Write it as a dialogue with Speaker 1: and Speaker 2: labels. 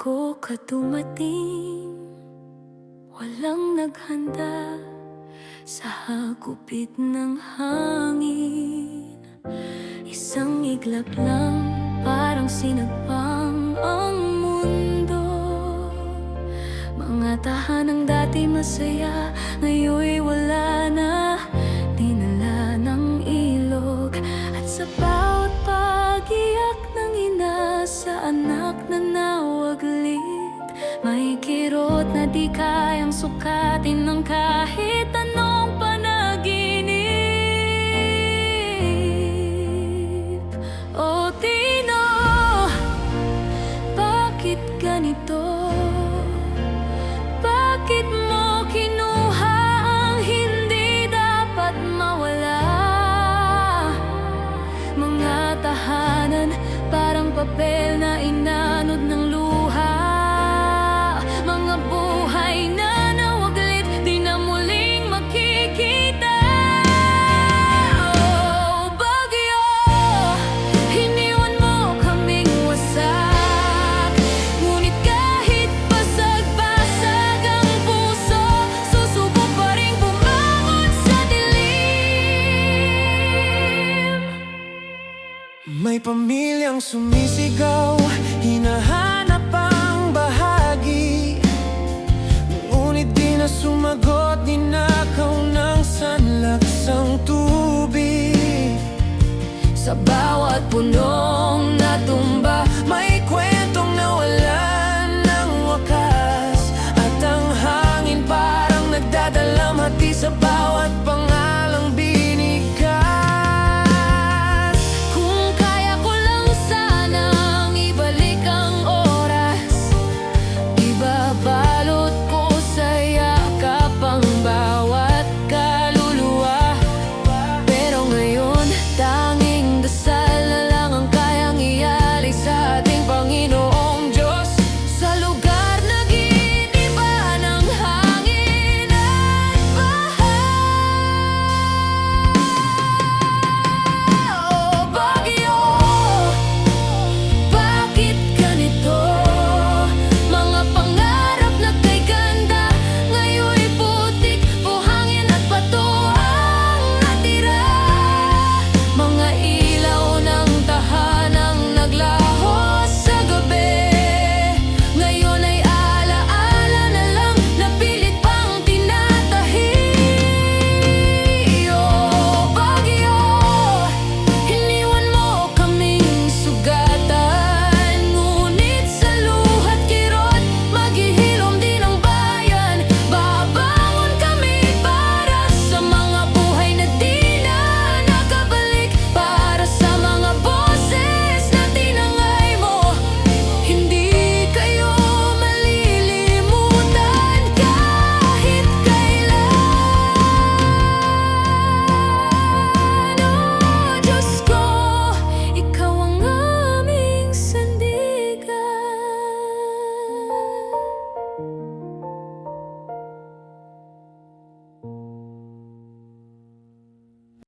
Speaker 1: ako ka dumating Walang naghanda sa hagupit ng hangin. Isang iglap lang parang sinagpang ang mundo. Mga tahanang dati masaya ngayon'y May kirot na di kayang sukatin ng kahit May pamilyang sumisigaw Hinahanap ang bahagi. Ngunit di na sumagot Ninakaw ng sanlaksang tubig. Sa
Speaker 2: bawat punong